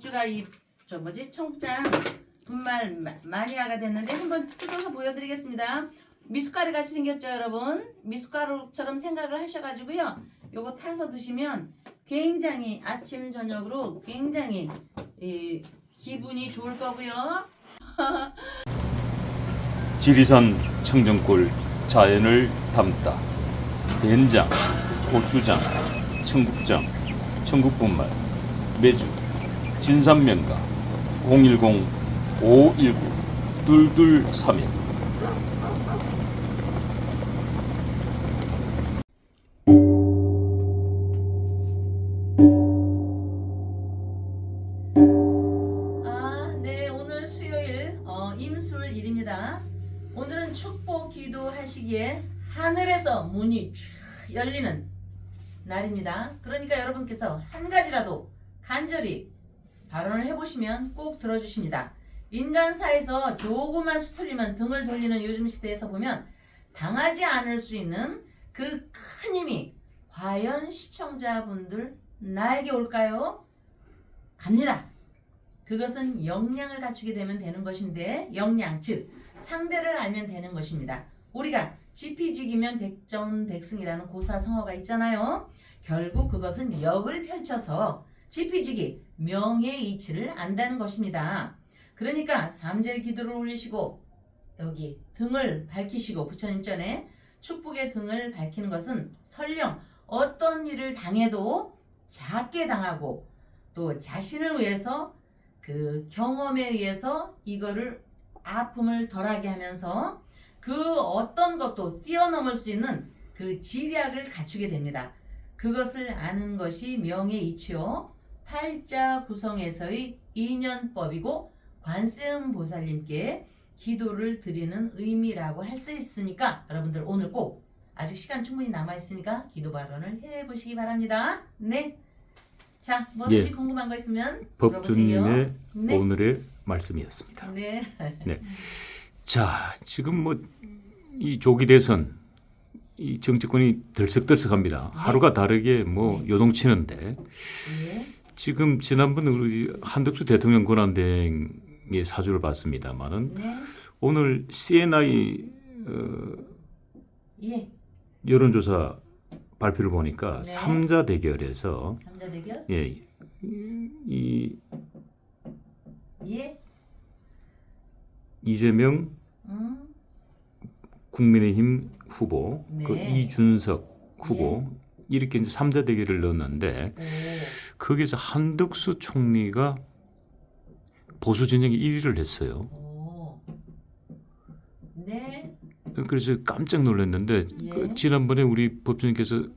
덕주가 이 저 뭐지 청국장 분말 마- 마니아가 됐는데 한번 뜯어서 보여드리겠습니다. 미숫가루 같이 생겼죠, 여러분? 미숫가루처럼 생각을 하셔가지고요. 요거 타서 드시면 굉장히 아침 저녁으로 굉장히 이, 기분이 좋을 거고요. 지리산 청정골 자연을 담다 된장, 고추장, 청국장, 청국분말, 매주, 진산면가 010-519-2231 아, 네, 오늘 수요일 어, 임술일입니다. 오늘은 축복 기도하시기에 하늘에서 문이 쫙 열리는 날입니다. 그러니까 여러분께서 한 가지라도 간절히 발언을 해보시면 꼭 들어주십니다. 인간사에서 조그만 수틀리면 등을 돌리는 요즘 시대에서 보면 당하지 않을 수 있는 그 큰 힘이 과연 시청자분들 나에게 올까요? 갑니다. 그것은 역량을 갖추게 되면 되는 것인데 역량 즉 상대를 알면 되는 것입니다. 우리가 지피지기면 백전백승이라는 고사성어가 있잖아요. 결국 그것은 역을 펼쳐서 지피지기 명예의 이치를 안다는 것입니다. 그러니까 삼재 기도를 올리시고 여기 등을 밝히시고 부처님 전에 축복의 등을 밝히는 것은 설령 어떤 일을 당해도 작게 당하고 또 자신을 위해서 그 경험에 의해서 이거를 아픔을 덜하게 하면서 그 어떤 것도 뛰어넘을 수 있는 그 지략을 갖추게 됩니다. 그것을 아는 것이 명예이치요. 팔자 구성에서의 인연법이고 관세음 보살님께 기도를 드리는 의미라고 할 수 있으니까 여러분들 오늘 꼭 아직 시간 충분히 남아 있으니까 기도 발언을 해 보시기 바랍니다. 네. 자, 뭐든지 예. 궁금한 거 있으면 법주님의. 네. 오늘의 말씀이었습니다. 네. 자, 지금 뭐 이 조기 대선 이 정치권이 들썩들썩합니다. 하루가 다르게 뭐 네. 요동치는데 네. 지금 지난번 우리 한덕수 대통령 권한대행의 사주를 봤습니다만은 네. 오늘 CNI 어, 예. 여론조사 발표를 보니까 네. 삼자 대결에서 삼자 대결. 예, 이 예. 이재명 음. 국민의힘 후보, 네. 그 이준석 후보 이렇게 이제 삼자 대결을 넣었는데 오. 거기서 한덕수 총리가 보수 진영이 1위를 했어요. 오. 네. 그래서 깜짝 놀랐는데 예. 그 지난번에 우리 법조님께서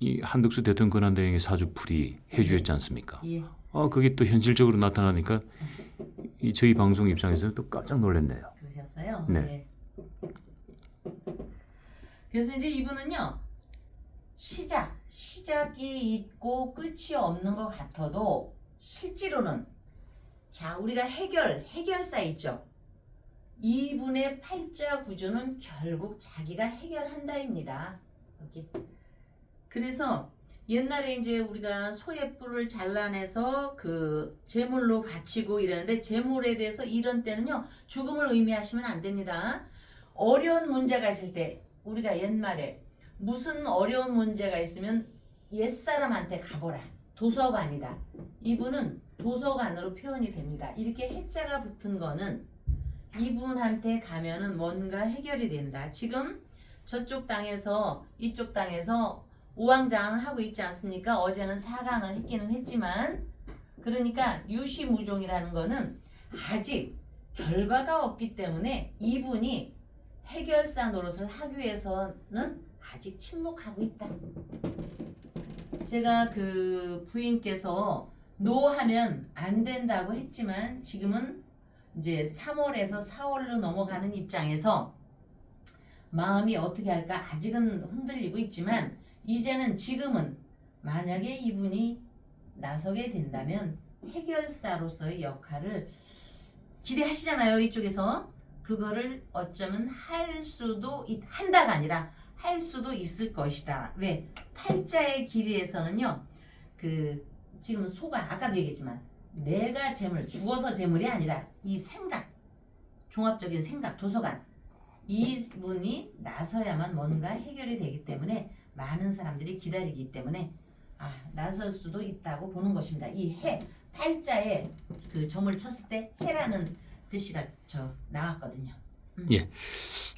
이 한덕수 대통령 권한대행의 사주풀이 해주셨지 않습니까? 예. 아 그게 또 현실적으로 나타나니까 이 저희 방송 입장에서는 또 깜짝 놀랐네요. 그러셨어요? 네. 그래서 이제 이분은요. 시작, 시작이 있고 끝이 없는 것 같아도 실제로는 자, 우리가 해결, 해결사 있죠. 이분의 팔자 구조는 결국 자기가 해결한다입니다. 여기. 그래서 옛날에 이제 우리가 소의 뿔을 잘라내서 그 재물로 바치고 이러는데 재물에 대해서 이런 때는요 죽음을 의미하시면 안 됩니다. 어려운 문제가 있을 때 우리가 옛말에 무슨 어려운 문제가 있으면 옛사람한테 가보라. 도서관이다. 이분은 도서관으로 표현이 됩니다. 이렇게 해자가 붙은 거는 이분한테 가면은 뭔가 해결이 된다. 지금 저쪽 땅에서 이쪽 땅에서 우왕좌왕 하고 있지 않습니까? 어제는 사강을 했기는 했지만 그러니까 유시무종이라는 거는 아직 결과가 없기 때문에 이분이 해결사 노릇을 하기 위해서는 아직 침묵하고 있다. 제가 그 부인께서 노 하면 안 된다고 했지만 지금은 이제 3월에서 4월로 넘어가는 입장에서 마음이 어떻게 할까 아직은 흔들리고 있지만 이제는 지금은 만약에 이분이 나서게 된다면 해결사로서의 역할을 기대하시잖아요 이쪽에서 그거를 어쩌면 할 수도 있, 한다가 아니라 할 수도 있을 것이다 왜 팔자의 길이에서는요 그 지금 소가 아까도 얘기했지만 내가 재물 죽어서 재물이 아니라 이 생각 종합적인 생각 도서관 이분이 나서야만 뭔가 해결이 되기 때문에 많은 사람들이 기다리기 때문에 아 나설 수도 있다고 보는 것입니다. 이 해 팔자에 그 점을 쳤을 때 해라는 글씨가 저 나왔거든요.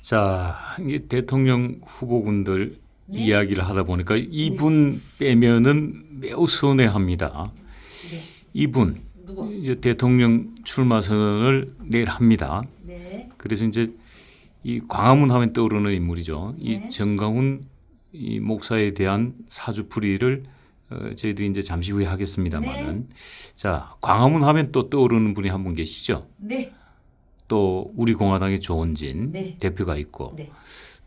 자, 이 대통령 후보군들 네. 이야기를 하다 보니까 이분 빼면은 매우 서운해합니다. 네. 이분 누구? 이제 대통령 출마 선언을 내일 합니다. 네. 그래서 이제 이 광화문 하면 떠오르는 인물이죠. 네. 이 정강훈 이 목사에 대한 사주풀이를 어, 저희들이 이제 잠시 후에 하겠습니다만은 자 광화문 하면 또 떠오르는 분이 한 분 계시죠. 네. 또 우리 공화당의 조원진 네. 대표가 있고 네.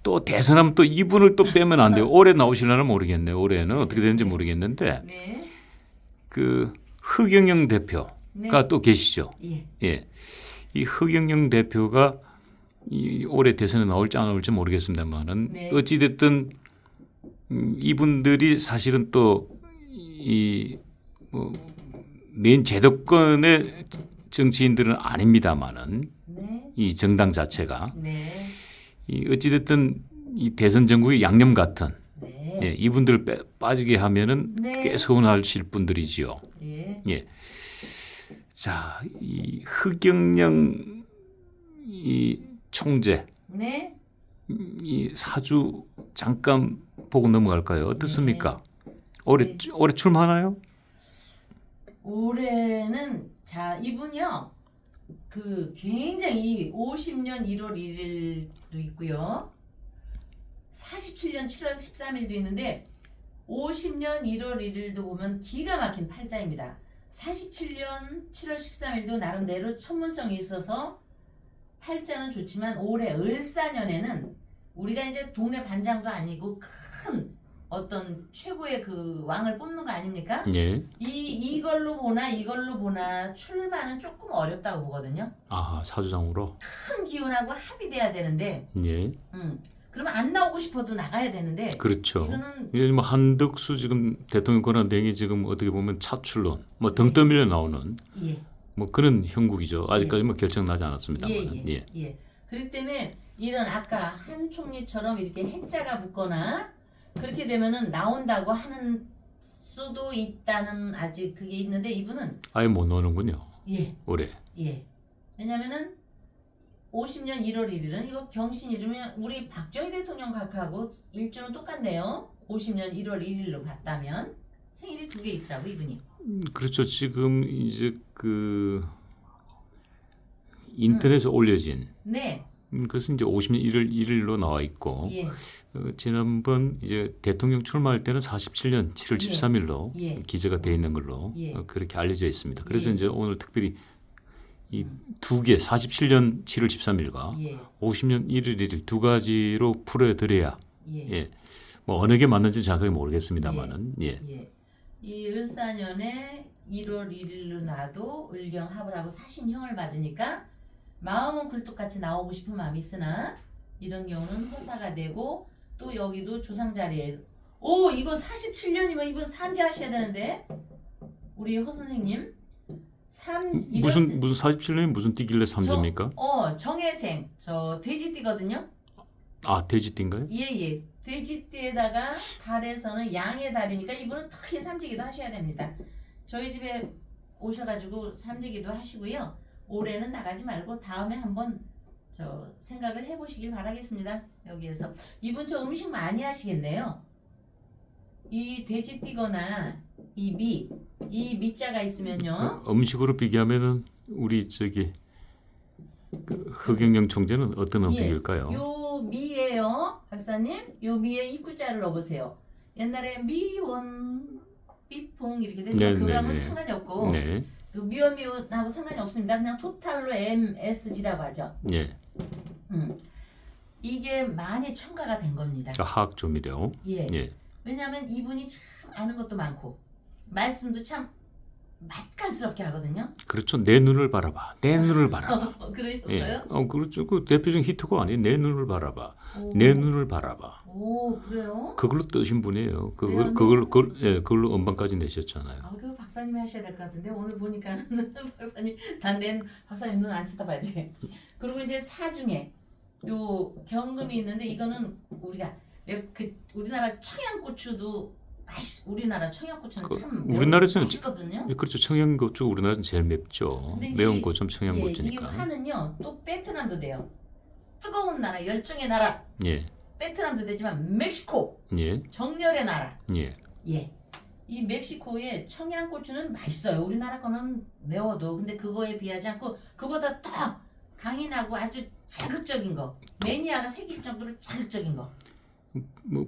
또 대선하면 또 이분을 또 빼면 안 돼요. 올해 나오실려나 모르겠네요. 올해는 어떻게 되는지 모르겠는데 네. 그 흑영영 대표가 네. 또 계시죠. 예. 예. 이 흑영영 대표가 이 올해 대선에 나올지 안 나올지 모르겠습니다만은 네. 어찌 됐든 음, 이분들이 사실은 또이뭐맨 제도권의 정치인들은 아닙니다만은 네. 이 정당 자체가 네. 이 어찌 됐든 이 대선 전국의 양념 같은 네. 예, 이분들 빼, 빠지게 하면은 네. 꽤 서운하실 분들이지요. 예. 예. 자, 이 흑영령 이 총재 네. 이 사주 잠깐 보고 넘어갈까요? 어떻습니까? 올해 네. 올해 출마하나요? 올해는 자 이분이요 그 굉장히 50년 1월 1일도 있고요. 47년 7월 13일도 있는데 50년 1월 1일도 보면 기가 막힌 팔자입니다. 47년 7월 13일도 나름대로 천문성이 있어서 팔자는 좋지만 올해 을사년에는 우리가 이제 동네 반장도 아니고 큰 어떤 최고의 그 왕을 뽑는 거 아닙니까? 예. 이 이걸로 보나 이걸로 보나 출마는 조금 어렵다고 보거든요. 아, 사주장으로. 큰 기운하고 합의돼야 되는데, 예. 음, 그러면 안 나오고 싶어도 나가야 되는데 그렇죠. 이거는 예, 뭐 한덕수 지금 대통령 권한대행이 지금 어떻게 보면 차출론, 뭐 등 떠밀려 나오는 예, 뭐 그런 형국이죠. 아직까지 뭐 결정 나지 않았습니다만. 예, 예, 예. 예. 그렇기 때문에 이런 아까 한 총리처럼 이렇게 해자가 붙거나 그렇게 되면은 나온다고 하는 수도 있다는 아직 그게 있는데 이분은 아예 못 나오는군요. 예, 올해. 예. 왜냐면은 50년 1월 1일은 이거 경신 이르면 우리 박정희 대통령 각하고 일주는 똑같네요. 50년 1월 1일로 봤다면 생일이 두 개 있다고 이분이. 음, 그렇죠. 지금 이제 그 인터넷에 올려진 네. 음, 그것은 이제 50년 1월 1일로 나와 있고 예. 어, 지난번 이제 대통령 출마할 때는 47년 7월 예. 13일로 예. 기재가 돼 있는 걸로 예. 어, 그렇게 알려져 있습니다. 그래서 예. 이제 오늘 특별히 이 두 개 47년 7월 13일과 예. 50년 1월 1일 두 가지로 풀어 드려야 예. 예. 뭐 어느 게 맞는지 정확하게 모르겠습니다만은 예. 예. 이 을사년에 1월 1일로 나도 을경 합을 하고 사신형을 맞으니까 마음은 굴뚝같이 나오고 싶은 마음이 있으나 이런 경우는 허사가 되고 또 여기도 조상 자리에 오 이거 47년이면 이분 삼지하셔야 되는데. 우리 허 선생님 삼 이런- 무슨 무슨 47년이 무슨 띠길래 삼재입니까? 어 정혜생. 저 돼지띠거든요. 아 돼지띠인가요? 예예. 돼지띠에다가 달에서는 양의 달이니까 이분은 특히 삼지기도 하셔야 됩니다. 저희 집에 오셔가지고 삼지기도 하시고요 올해는 나가지 말고 다음에 한번 저 생각을 해보시길 바라겠습니다 여기에서 이분 저 음식 많이 하시겠네요 이 돼지 띠거나 이 미 이 미자가 있으면요 그 음식으로 비교하면은 우리 저기 그 흑영영 총재는 어떤 예. 음식일까요? 요 미예요, 박사님. 요 미에 입구자를 넣어보세요. 옛날에 미원, 삐풍 이렇게 네, 됐어요. 네, 그거하고는 네. 상관이 없고 네, 그 미원 미원하고 상관이 없습니다. 그냥 토탈로 MSG라고 하죠. 예, 음. 이게 많이 첨가가 된 겁니다. 그 화학 조미료, 예. 예, 왜냐하면 이분이 참 아는 것도 많고 말씀도 참 맛깔스럽게 하거든요. 그렇죠. 내 눈을 바라봐. 내 눈을 바라봐. 어, 그러셨어요? 예. 어, 그렇죠. 그 대표적인 히트곡 아니에요. 내 눈을 바라봐. 오. 내 눈을 바라봐. 오 그래요? 그걸로 뜨신 분이에요. 그걸 그래요? 그걸 그걸 예, 그걸로 음반까지 내셨잖아요. 아, 그 박사님이 하셔야 될 것 같은데 오늘 보니까 박사님 난낸 박사님 눈 안 쳐다봐야지. 그리고 이제 사 중에 요 경금이 있는데 이거는 우리가 매- 그 우리나라 청양고추도 우리나라 청양고추는 그참 우리나라에서는 맛있거든요. 예, 그렇죠. 청양고추 우리나라는 제일 맵죠. 근데 이제 매운 예, 이 청양고추니까. 화는요 또 베트남도 돼요. 뜨거운 나라 열정의 나라 예. 베트남도 되지만 멕시코 예. 정열의 나라 예. 예. 이 멕시코의 청양고추는 맛있어요. 우리나라 거는 매워도 근데 그거에 비하지 않고 그보다 더 강인하고 아주 자극적인 거. 매니아가 생길 정도로 자극적인 거. 뭐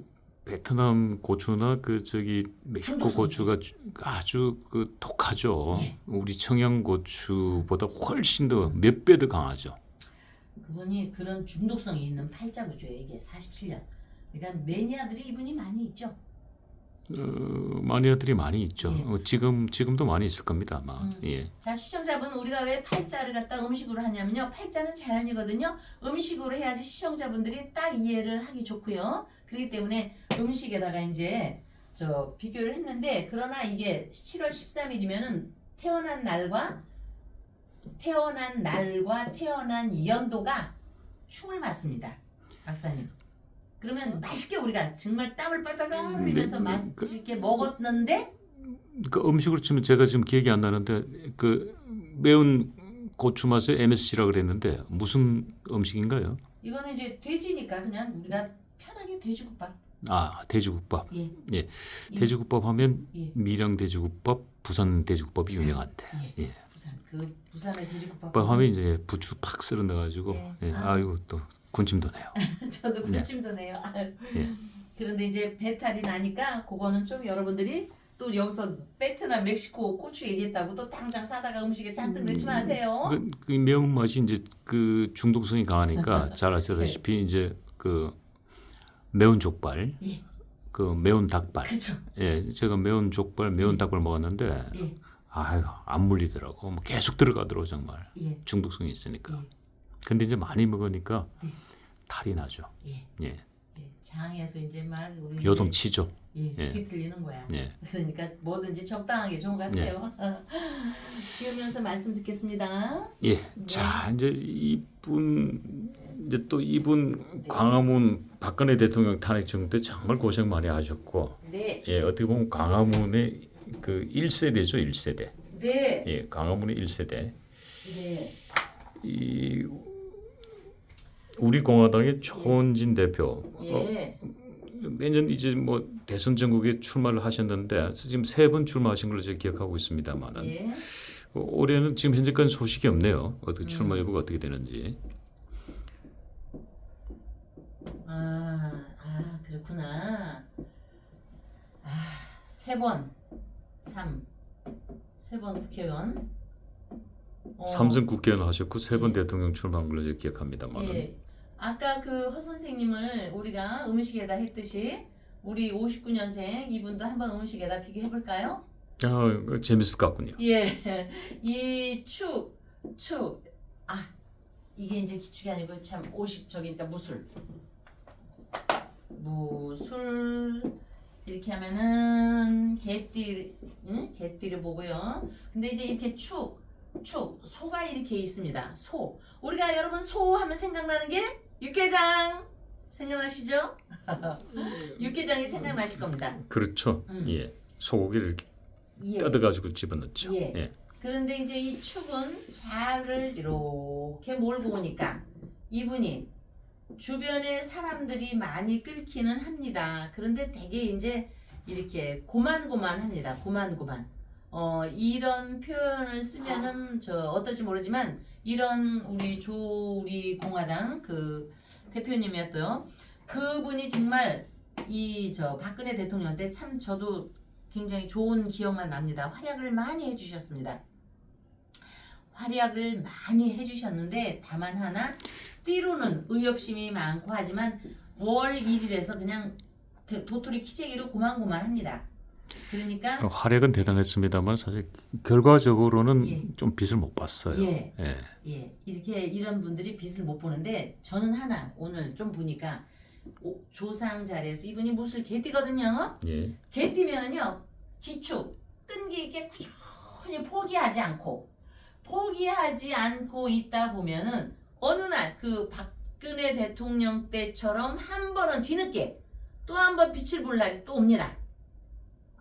베트남 고추나 그 저기 멕시코 고추가 주- 아주 그 독하죠. 예. 우리 청양 고추보다 훨씬 더 몇 배 더 강하죠. 그분이 그런 중독성이 있는 팔자 구조예요. 이게 47년. 그러니까 매니아들이 이분이 많이 있죠. 어, 마니아들이 많이 있죠. 예. 어, 지금 지금도 많이 있을 겁니다 아마. 음. 예. 자 시청자분 우리가 왜 팔자를 갖다 음식으로 하냐면요 팔자는 자연이거든요 음식으로 해야지 시청자분들이 딱 이해를 하기 좋고요 그렇기 때문에 음식에다가 이제 저 비교를 했는데 그러나 이게 7월 13일이면은 태어난 날과 태어난 날과 태어난 연도가 충을 맞습니다 박사님 그러면 맛있게 우리가 정말 땀을 빨빨빨 흘리면서 네, 맛있게 먹었는데 그 음식으로 치면 제가 지금 기억이 안 나는데 그 매운 고추 맛에 MSG라 그랬는데 무슨 음식인가요? 이거는 이제 돼지니까 그냥 우리가 편하게 돼지국밥. 아 돼지국밥. 예. 예. 예. 돼지국밥 하면 예. 밀양 돼지국밥, 부산 돼지국밥이 부산. 유명한데. 예. 예. 부산 그 부산의 돼지국밥. 국밥 하면 이제 부추 팍 썰어 넣어가지고 예. 예. 아. 아이고 또 군침 도네요. 저도 군침도 내요. 아유. 예. 그런데 이제 배탈이 나니까 그거는 좀 여러분들이 또 여기서 베트남, 멕시코 고추 얘기했다고 또 당장 싸다가 음식에 잔뜩 넣지 마세요. 그, 그 매운 맛이 이제 그 중독성이 강하니까 잘 아시다시피 이제 그 매운 족발, 예. 그 매운 닭발. 그렇죠. 예, 제가 매운 족발, 매운 닭발 먹었는데 예. 아유 안 물리더라고. 뭐 계속 들어가더라고 정말 예. 중독성이 있으니까. 예. 근데 이제 많이 먹으니까 네. 탈이 나죠. 예. 예, 예. 장에서 이제 막 우리 요동치죠. 예, 예. 뒤틀리는 거야. 예, 그러니까 뭐든지 적당하게 좋은 것 같아요. 지으면서 말씀 듣겠습니다. 예. 네. 자 이제 이분 이제 또 이분 광화문 박근혜 대통령 탄핵 정때 정말 고생 많이 하셨고, 네, 예, 어떻게 보면 광화문의 그 1세대죠, 1세대. 네, 예, 광화문의 1세대. 네, 이 우리 공화당의 초원진 대표 어, 예, 매년 이제 뭐 대선 전국에 출마를 하셨는데 지금 세 번 출마하신 걸로 제가 기억하고 있습니다만은 예. 어, 올해는 지금 현재까지 소식이 없네요. 어떻게 음. 출마 여부가 어떻게 되는지. 아, 아 그렇구나. 아, 세 번, 삼, 세 번 국회의원. 어, 삼선 국회의원 하셨고 세 번 예. 대통령 출마한 걸로 제가 기억합니다만은. 예. 아까 그 허 선생님을 우리가 음식에다 했듯이 우리 59년생 이분도 한번 음식에다 비교해 볼까요? 아, 그 재밌을 것 같군요. 예, 이 축, 축, 아 이게 이제 기축이 아니고 참 50 저기니까 무술, 무술 이렇게 하면은 개띠, 응? 개띠를 보고요. 근데 이제 이렇게 축, 축, 소가 이렇게 있습니다. 소, 우리가 여러분 소 하면 생각나는 게 육개장 생각나시죠? 육개장이 생각나실 겁니다. 그렇죠. 음. 예. 소고기를 이렇게 예. 뜯어가지고 집어넣죠. 예. 예. 그런데 이제 이 축은 자를 이렇게 몰고 오니까 이분이 주변에 사람들이 많이 끓기는 합니다. 그런데 되게 이제 이렇게 고만고만합니다. 고만고만. 어 이런 표현을 쓰면은 저 어떨지 모르지만 이런 우리 조 우리 공화당 그 대표님이었고요. 그분이 정말 이 저 박근혜 대통령 때 참 저도 굉장히 좋은 기억만 납니다. 활약을 많이 해주셨습니다. 활약을 많이 해주셨는데 다만 하나 띠로는 의협심이 많고 하지만 월 1일에서 그냥 대- 도토리 키재기로 고만고만합니다. 그러니까 어, 활약은 대단했습니다만 사실 결과적으로는 예. 좀 빛을 못 봤어요. 예. 예. 예, 이렇게 이런 분들이 빛을 못 보는데 저는 하나 오늘 좀 보니까 오- 조상 자리에서 이분이 무술 개띠거든요. 예. 개띠면은요 기축 끈기 있게 꾸준히 포기하지 않고 포기하지 않고 있다 보면은 어느 날 그 박근혜 대통령 때처럼 한 번은 뒤늦게 또 한 번 빛을 볼 날이 또 옵니다.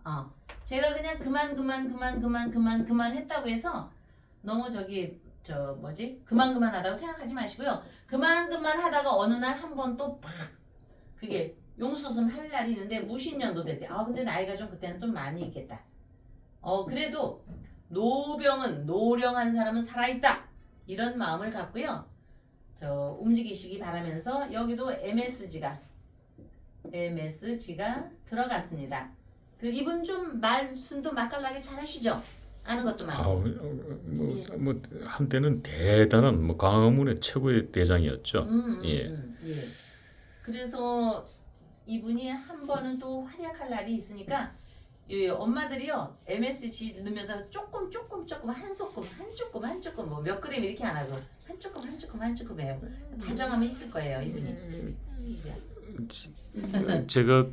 어, 제가 그냥 그만 그만 그만 그만 그만 그만 했다고 해서 너무 저기 저 뭐지 그만 그만 하다고 생각하지 마시고요. 그만 그만 하다가 어느 날 한 번 또 팍 그게 용수섬 할 날이 있는데 무신년도 될 때 아 근데 나이가 좀 그때는 좀 많이 있겠다. 어 그래도 노병은 노령한 사람은 살아있다 이런 마음을 갖고요. 저 움직이시기 바라면서 여기도 MSG가 MSG가 들어갔습니다. 그 이분 좀 말씀도 맛깔나게 잘하시죠? 아는 것도 아, 많고. 뭐, 예. 뭐 한때는 대단한 뭐 광화문의 최고의 대장이었죠. 음, 음, 예. 음, 예. 그래서 이분이 한 번은 또 활약할 날이 있으니까 이 엄마들이요 MSG 넣으면서 조금 조금 조금 한 소끔 한 조금 한 조금 뭐 몇 그램 이렇게 안 하고 한 조금 한 조금 한 조금 해요. 다정하면 있을 거예요 이분이. 제가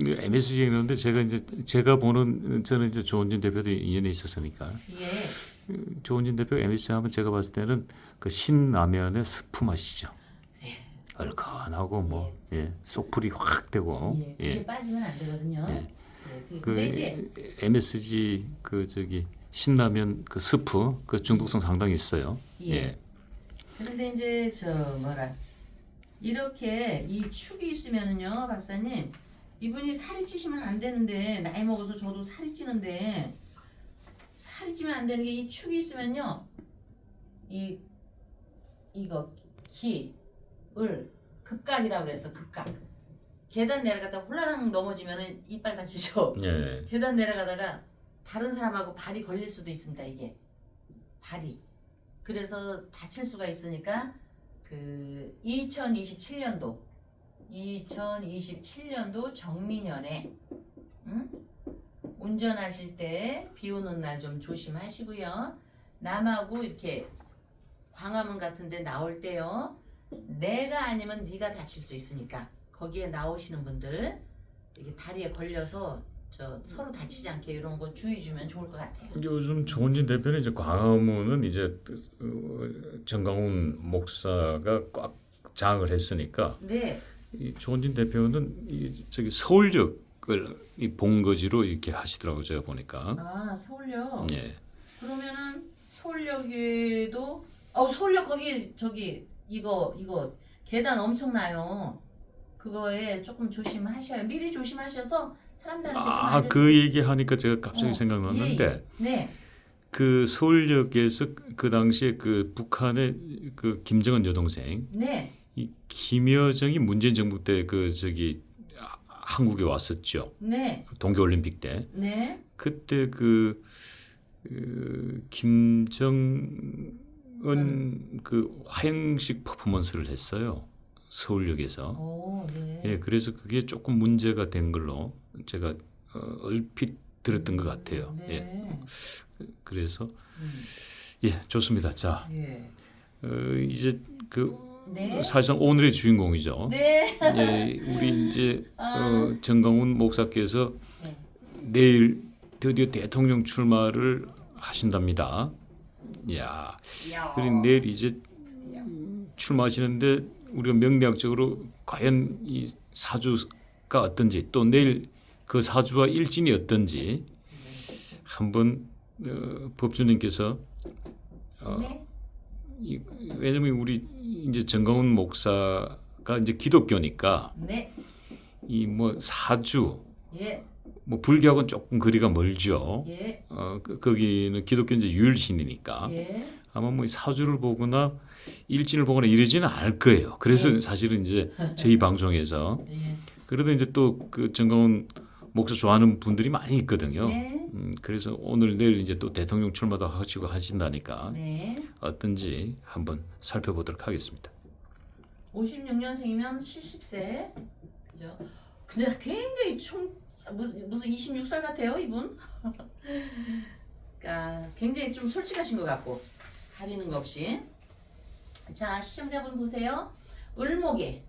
MSG에 있는데 제가 이제 제가 보는 저는 이제 조원진 대표도 인연이 있었으니까 예. 조원진 대표 MSG 하면 제가 봤을 때는 그 신라면의 스프 맛이죠. 얼큰하고 뭐 예, 속풀이 확 되고 예. 그게 예. 빠지면 안 되거든요. 예. 예. 그, 이제 MSG 그 저기 신라면 그 스프 그 중독성 상당히 있어요. 예. 예. 그런데 이제 저 뭐라 이렇게 이 축이 있으면은요 박사님 이분이 살이 찌시면 안 되는데 나이 먹어서 저도 살이 찌는데 살이 찌면 안 되는 게 이 축이 있으면요 이 이거 기을 급각이라고 그래서 급각 계단 내려가다 홀라당 넘어지면은 이빨 다치죠 예. 계단 내려가다가 다른 사람하고 발이 걸릴 수도 있습니다. 이게 발이. 그래서 다칠 수가 있으니까 그 2027년도 2027년도 정미년에 응? 운전하실 때 비 오는 날 좀 조심하시고요. 남하고 이렇게 광화문 같은데 나올 때요. 내가 아니면 네가 다칠 수 있으니까 거기에 나오시는 분들 이게 다리에 걸려서 저 서로 다치지 않게 이런 거 주의 주면 좋을 것 같아요. 요즘 조원진 대표는 이제 광화문은 이제 어, 정강훈 목사가 꽉 장을 했으니까 네, 이 조원진 대표는 이 저기 서울역을 이 본거지로 이렇게 하시더라고요 제가 보니까 아 서울역. 예 그러면은 서울역에도 어 서울역 거기 저기 이거 이거 계단 엄청나요. 그거에 조금 조심하셔야 미리 조심하셔서 사람들한테 좀 알려- 아그 얘기 하니까 제가 갑자기 어, 생각났는데 예, 예. 네, 그 서울역에서 그 당시에 그 북한의 그 김정은 여동생 네, 이 김여정이 문재인 정부 때 그 저기 아, 한국에 왔었죠. 네, 동계올림픽 때. 네. 그때 그, 그 김정은 그 화형식 퍼포먼스를 했어요. 서울역에서. 오, 네. 예 그래서 그게 조금 문제가 된 걸로 제가 어, 얼핏 들었던 것 같아요. 예. 네. 그래서 음, 예 좋습니다. 자. 예. 어, 이제 그 네. 사실상 오늘의 주인공이죠 네. 예 우리 이제 아. 어, 정강훈 목사께서 네. 내일 드디어 대통령 출마를 하신답니다. 야, 야. 그리고 내일 이제 출마하시는데 우리가 명리학적으로 과연 이 사주가 어떤지 또 내일 그 사주와 일진이 어떤지 한번 어, 법주님께서 어, 네. 이, 왜냐면 우리 이제 정강훈 목사가 이제 기독교니까 네. 이 뭐 사주 예. 뭐 불교하고는 조금 거리가 멀죠. 예. 어, 그, 거기는 기독교 이제 유일신이니까 예. 아마 뭐 사주를 보거나 일진을 보거나 이러지는 않을 거예요. 그래서 네. 사실은 이제 저희 방송에서 예. 그래도 이제 또 그 정강훈 목사 좋아하는 분들이 많이 있거든요. 네. 음, 그래서 오늘 내일 이제 또 대통령 출마도 하시고 하신다니까 네. 어떤지 한번 살펴보도록 하겠습니다. 56년생이면 70세. 그죠? 근데 굉장히 총 무슨 무슨 26살 같아요 이분. 그러니까 굉장히 좀 솔직하신 것 같고 가리는 거 없이. 자 시청자분 보세요. 을목에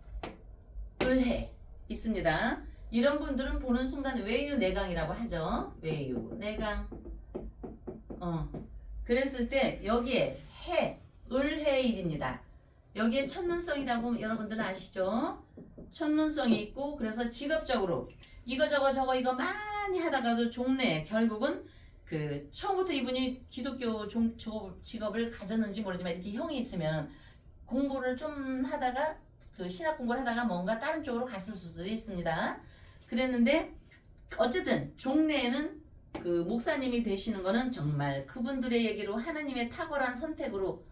을해 있습니다. 이런 분들은 보는 순간 외유 내강이라고 하죠. 외유 내강. 어. 그랬을 때 여기에 해 을해일입니다. 여기에 천문성이라고 여러분들은 아시죠? 천문성이 있고 그래서 직업적으로 이거 저거 저거 이거 많이 하다가도 종래 결국은 그 처음부터 이분이 기독교 종, 직업, 직업을 가졌는지 모르지만 이렇게 형이 있으면 공부를 좀 하다가 그 신학 공부를 하다가 뭔가 다른 쪽으로 갔을 수도 있습니다. 그랬는데 어쨌든 종래에는 그 목사님이 되시는 거는 정말 그분들의 얘기로 하나님의 탁월한 선택으로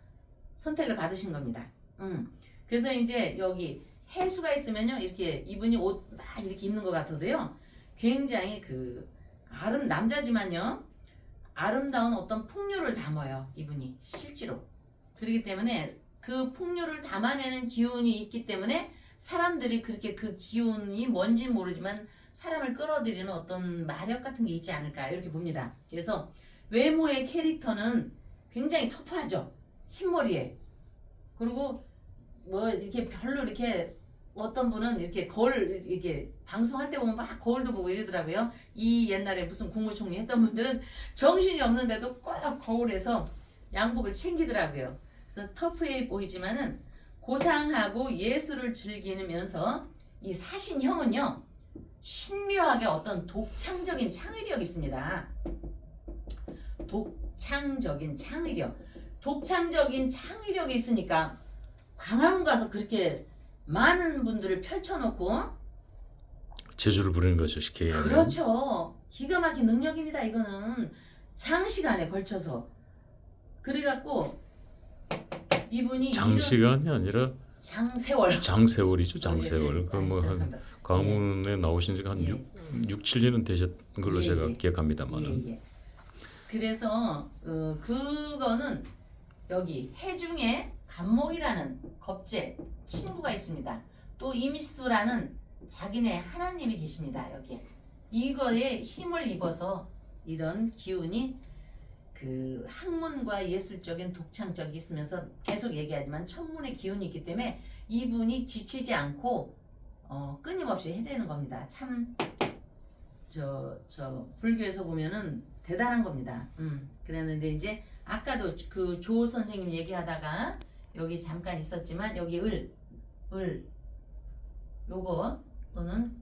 선택을 받으신 겁니다. 음. 그래서 이제 여기 해수가 있으면요 이렇게 이분이 옷 막 이렇게 입는 것 같아도요 굉장히 그 아름 남자지만요 아름다운 어떤 풍류를 담아요 이분이 실제로 그렇기 때문에 그 풍류를 담아내는 기운이 있기 때문에 사람들이 그렇게 그 기운이 뭔지 모르지만 사람을 끌어들이는 어떤 마력 같은 게 있지 않을까 이렇게 봅니다. 그래서 외모의 캐릭터는 굉장히 터프하죠. 흰머리에 그리고 뭐 이렇게 별로 이렇게 어떤 분은 이렇게 거울 이렇게 방송할 때 보면 막 거울도 보고 이러더라고요. 이 옛날에 무슨 국무총리 했던 분들은 정신이 없는데도 꼭 거울에서 양복을 챙기더라고요. 그래서 터프해 보이지만은 고상하고 예술을 즐기면서 이 사신형은요 신묘하게 어떤 독창적인 창의력이 있습니다. 독창적인 창의력, 독창적인 창의력이 있으니까 광화문 가서 그렇게 많은 분들을 펼쳐놓고 재주를 부리는 거죠 쉽게 얘기하면. 그렇죠. 기가 막힌 능력입니다. 이거는 장시간에 걸쳐서 그래갖고 이분이 장시간이 아니라 장세월 장세월이죠 예, 장세월. 그 뭐 한 강원에 나오신 지가 한 예. 6, 6, 7년은 되셨 걸로 예, 제가 예. 기억합니다만은. 예, 예. 그래서 어, 그거는 여기 해중에 간목이라는 겁제 친구가 있습니다. 또 임수라는 자기네 하나님이 계십니다. 여기 이거에 힘을 입어서 이런 기운이 그 학문과 예술적인 독창적이 있으면서 계속 얘기하지만 천문의 기운이 있기 때문에 이분이 지치지 않고 어, 끊임없이 해대는 겁니다. 참 저, 저, 불교에서 보면은 대단한 겁니다. 음, 그랬는데 이제 아까도 그 조 선생님 얘기하다가 여기 잠깐 있었지만 여기 을, 을, 요거 또는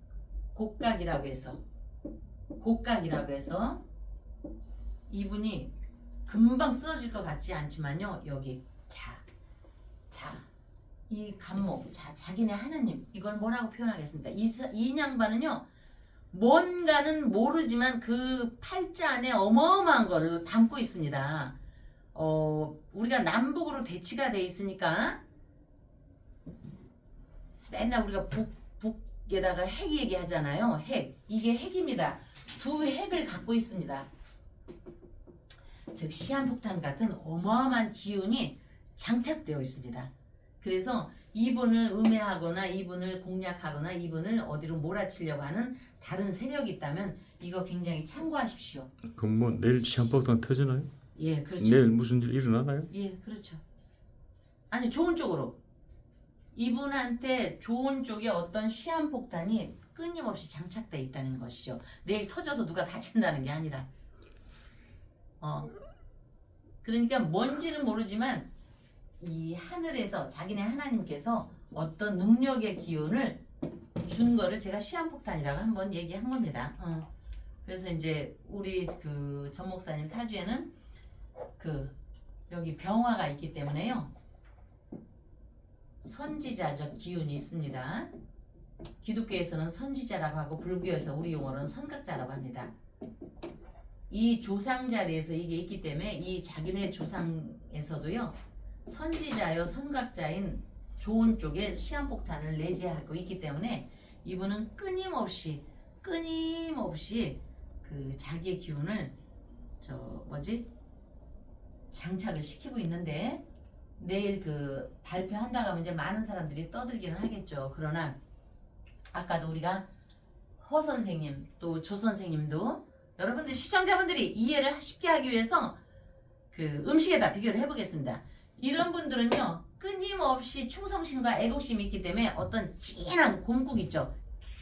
곡각이라고 해서 곡각이라고 해서 이분이 금방 쓰러질 것 같지 않지만요. 여기 자, 자, 이 간목, 자, 자기네 하나님 이걸 뭐라고 표현하겠습니까? 이, 사- 이 양반은요. 뭔가는 모르지만 그 팔자 안에 어마어마한 거를 담고 있습니다. 어, 우리가 남북으로 대치가 돼 있으니까 맨날 우리가 북, 북에다가 핵 얘기하잖아요. 핵. 이게 핵입니다. 두 핵을 갖고 있습니다. 즉, 시한폭탄 같은 어마어마한 기운이 장착되어 있습니다. 그래서 이분을 음해하거나 이분을 공략하거나 이분을 어디로 몰아치려고 하는 다른 세력이 있다면 이거 굉장히 참고하십시오. 그럼 뭐 내일 시한폭탄 터지나요? 예, 그렇죠. 내일 무슨 일 일어나나요? 예, 그렇죠. 아니 좋은 쪽으로 이분한테 좋은 쪽에 어떤 시한폭탄이 끊임없이 장착돼 있다는 것이죠. 내일 터져서 누가 다친다는 게 아니라. 어. 그러니까 뭔지는 모르지만 이 하늘에서 자기네 하나님께서 어떤 능력의 기운을 준 거를 제가 시한폭탄이라고 한번 얘기한 겁니다. 어. 그래서 이제 우리 그 전 목사님 사주에는 그 여기 병화가 있기 때문에요. 선지자적 기운이 있습니다. 기독교에서는 선지자라고 하고 불교에서 우리 용어로는 선각자라고 합니다. 이 조상 자리에서 이게 있기 때문에 이 자기네 조상에서도요 선지자요 선각자인 좋은 쪽에 시한폭탄을 내재하고 있기 때문에 이분은 끊임없이 끊임없이 그 자기의 기운을 저 뭐지 장착을 시키고 있는데 내일 그 발표한다고 하면 이제 많은 사람들이 떠들기는 하겠죠. 그러나 아까도 우리가 허 선생님 또 조 선생님도 여러분들 시청자분들이 이해를 쉽게 하기 위해서 그 음식에다 비교를 해보겠습니다. 이런 분들은요 끊임없이 충성심과 애국심이 있기 때문에 어떤 진한 곰국 있죠.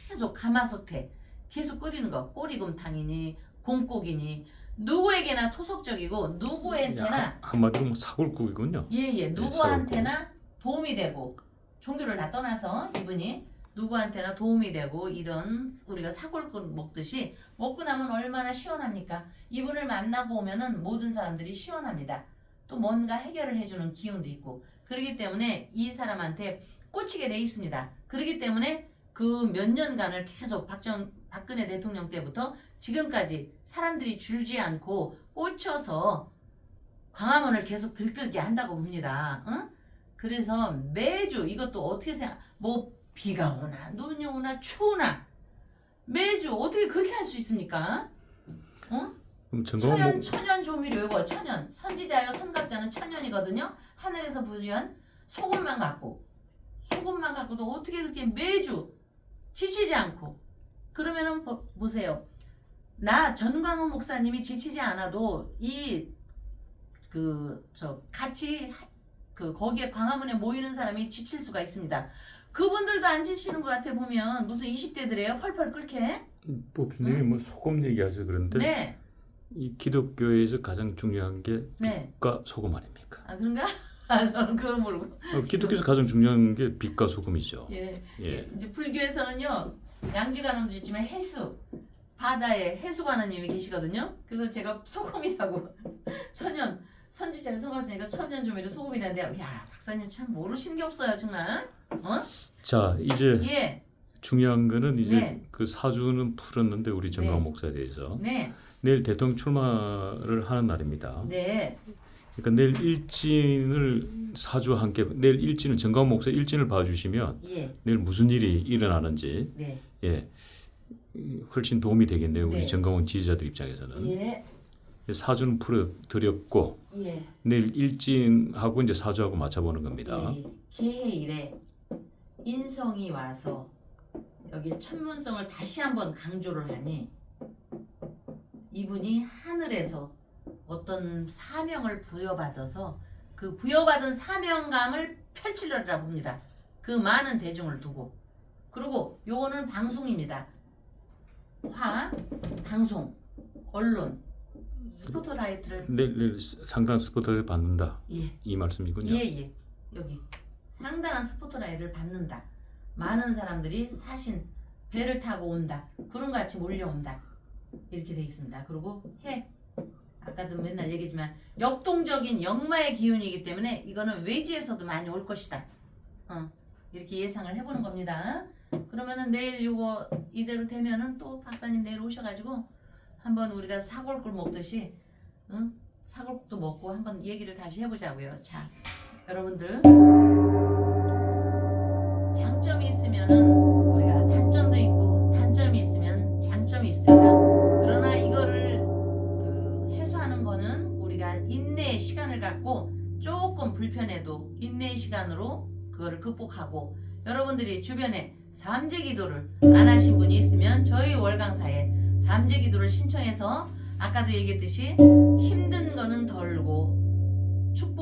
계속 가마솥에 계속 끓이는 거 꼬리곰탕이니 곰국이니 누구에게나 토속적이고 누구한테나 한- 한마디로 뭐 사골국이군요. 예예 누구한테나 도움이 되고 종교를 다 떠나서 이분이 누구한테나 도움이 되고 이런 우리가 사골국 먹듯이 먹고 나면 얼마나 시원합니까? 이분을 만나고 오면은 모든 사람들이 시원합니다. 또 뭔가 해결을 해주는 기운도 있고 그렇기 때문에 이 사람한테 꽂히게 돼 있습니다. 그렇기 때문에 그 몇 년간을 계속 박정 박근혜 대통령 때부터 지금까지 사람들이 줄지 않고 꽂혀서 광화문을 계속 들끓게 한다고 봅니다. 응? 그래서 매주 이것도 어떻게 생각, 뭐 비가 오나 눈이 오나 추우나 매주 어떻게 그렇게 할 수 있습니까? 그럼 정광훈 천연 목 천연 조미료 이거 천연 선지자요 선각자는 천연이거든요. 하늘에서 부유한 소금만 갖고 소금만 갖고도 어떻게 그렇게 매주 지치지 않고 그러면은 보, 보세요. 나 전광훈 목사님이 지치지 않아도 이 그 저 같이 하- 그 거기에 광화문에 모이는 사람이 지칠 수가 있습니다. 그분들도 안 지치는 것 같아 보면 무슨 20대들이에요 펄펄 끓게. 법수님이 뭐 소금 얘기하셔 그런데 네, 이 기독교에서 가장 중요한 게 네. 빛과 소금 아닙니까? 아 그런가? 아 저는 그걸 모르고. 어, 기독교에서 가장 중요한 게 빛과 소금이죠. 예. 예. 이제 불교에서는요 양지관원도 있지만 해수 바다에 해수관원님이 계시거든요. 그래서 제가 소금이라고 천연 선지자의 성가니까 천연 조미료 소금이라는데 야 박사님 참 모르시는 게 없어요 정말. 어? 자 이제 예. 중요한 거는 이제 네. 그 사주는 풀었는데 우리 정광훈 네. 목사에 대해서 네. 내일 대통령 출마를 하는 날입니다. 네. 그러니까 내일 일진을 사주와 함께 내일 일진은 정광훈 목사 일진을 봐주시면 예. 내일 무슨 일이 일어나는지 네. 예 훨씬 도움이 되겠네요. 우리 네. 정광훈 지지자들 입장에서는 예. 사주는 풀어 드렸고 예. 내일 일진하고 이제 사주하고 맞춰보는 겁니다. 예. 개해일에 인성이 와서 여기 천문성을 다시 한번 강조를 하니 이분이 하늘에서 어떤 사명을 부여받아서 그 부여받은 사명감을 펼치려라 봅니다. 그 많은 대중을 두고 그리고 요거는 방송입니다. 화, 방송, 언론, 스포트라이트를 내일, 내일 상당한 스포트를 받는다 예. 이 말씀이군요. 예 예 여기 상당한 스포트라이트를 받는다. 많은 사람들이 사신 배를 타고 온다. 구름같이 몰려온다. 이렇게 돼 있습니다. 그리고 해. 아까도 맨날 얘기했지만 역동적인 역마의 기운이기 때문에 이거는 외지에서도 많이 올 것이다. 어, 이렇게 예상을 해보는 겁니다. 그러면은 내일 이거 이대로 되면은 또 박사님 내일 오셔가지고 한번 우리가 사골국 먹듯이 응? 사골국도 먹고 한번 얘기를 다시 해보자고요. 자 여러분들 장점이 있으면은 우리가 단점도 있고 단점이 있으면 장점이 있습니다. 그러나 이거를 그 해소하는 거는 우리가 인내의 시간을 갖고 조금 불편해도 인내의 시간으로 그거를 극복하고 여러분들이 주변에 삼재 기도를 안 하신 분이 있으면 저희 월강사에 삼재 기도를 신청해서 아까도 얘기했듯이 힘든 거는 덜고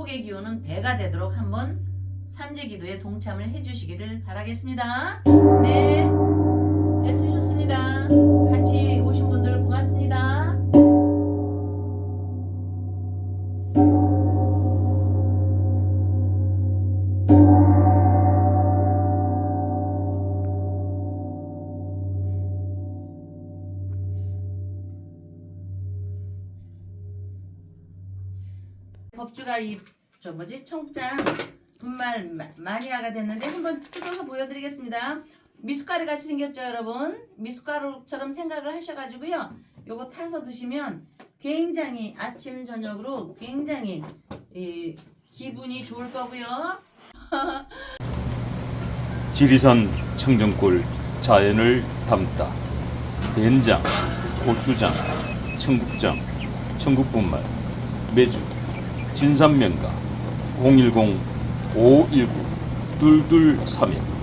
축복의 기운은 배가 되도록 한번 삼재 기도에 동참을 해주시기를 바라겠습니다. 네, 애쓰셨습니다. 같이 오신 분들 고맙습니다. 법주가 이 저 뭐지 청장 분말 마- 마니아가 됐는데 한번 뜯어서 보여드리겠습니다. 미숫가루 같이 생겼죠, 여러분? 미숫가루처럼 생각을 하셔가지고요. 요거 타서 드시면 굉장히 아침 저녁으로 굉장히 이 기분이 좋을 거고요. 지리산 청정골 자연을 담다 된장, 고추장, 청국장, 청국분말, 매주, 진산면가 010 519 2231